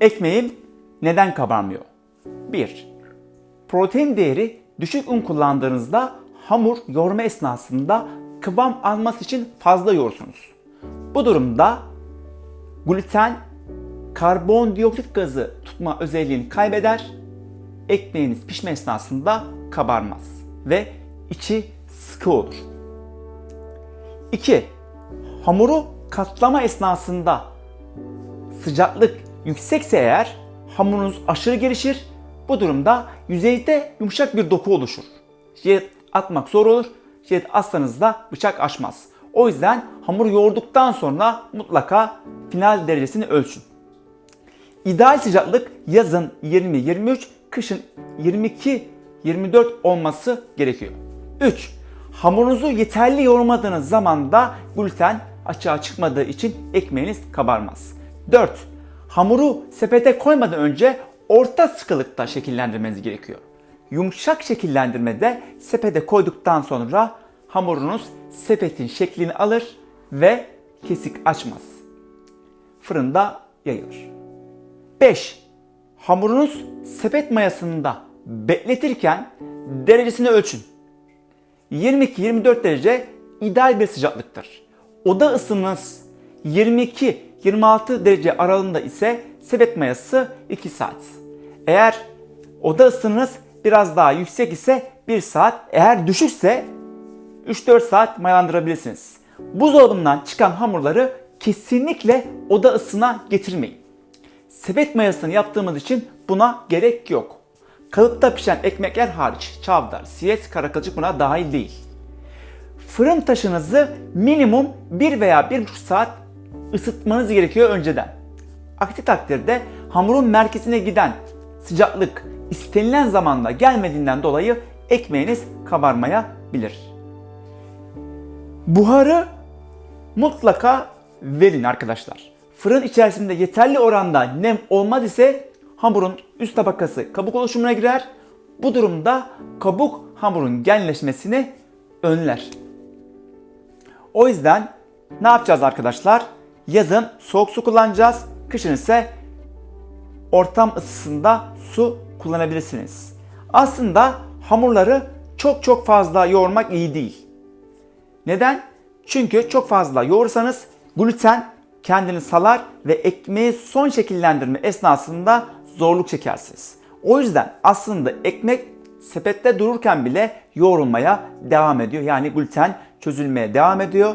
Ekmeğim neden kabarmıyor? 1. Protein değeri düşük un kullandığınızda hamur yoğurma esnasında kıvam alması için fazla yoğursunuz. Bu durumda gluten karbondioksit gazı tutma özelliğini kaybeder. Ekmeğiniz pişme esnasında kabarmaz ve içi sıkı olur. 2. Hamuru katlama esnasında sıcaklık yüksekse eğer hamurunuz aşırı gelişir. Bu durumda yüzeyde yumuşak bir doku oluşur. Jilet atmak zor olur. Jilet atsanız da bıçak açmaz. O yüzden hamuru yoğurduktan sonra mutlaka final derecesini ölçün. İdeal sıcaklık yazın 20-23, kışın 22-24 olması gerekiyor. 3. Hamurunuzu yeterli yoğurmadığınız zaman da gluten açığa çıkmadığı için ekmeğiniz kabarmaz. 4. Hamuru sepete koymadan önce orta sıkılıkta şekillendirmeniz gerekiyor. Yumuşak şekillendirmede sepete koyduktan sonra hamurunuz sepetin şeklini alır ve kesik açmaz. Fırında yayılır. 5. Hamurunuz sepet mayasında bekletirken derecesini ölçün. 22-24 derece ideal bir sıcaklıktır. Oda ısınız 22-26 derece aralığında ise sepet mayası 2 saat. Eğer oda ısınız biraz daha yüksek ise 1 saat, eğer düşükse 3-4 saat mayalandırabilirsiniz. Buzdolabından çıkan hamurları kesinlikle oda ısına getirmeyin. Sepet mayasını yaptığımız için buna gerek yok. Kalıpta pişen ekmekler hariç çavdar, siyet, karakılcık buna dahil değil. Fırın taşınızı minimum 1 veya 1,5 saat ısıtmanız gerekiyor önceden. Aksi takdirde hamurun merkezine giden sıcaklık istenilen zamanda gelmediğinden dolayı ekmeğiniz kabarmayabilir. Buharı mutlaka verin arkadaşlar. Fırın içerisinde yeterli oranda nem olmaz ise hamurun üst tabakası kabuk oluşumuna girer. Bu durumda kabuk hamurun genleşmesini önler. O yüzden ne yapacağız arkadaşlar? Yazın soğuk su kullanacağız. Kışın ise ortam ısısında su kullanabilirsiniz. Aslında hamurları çok çok fazla yoğurmak iyi değil. Neden? Çünkü çok fazla yoğursanız gluten kendini salar ve ekmeği son şekillendirme esnasında zorluk çekersiniz. O yüzden aslında ekmek sepette dururken bile yoğrulmaya devam ediyor. Yani gluten çözülmeye devam ediyor.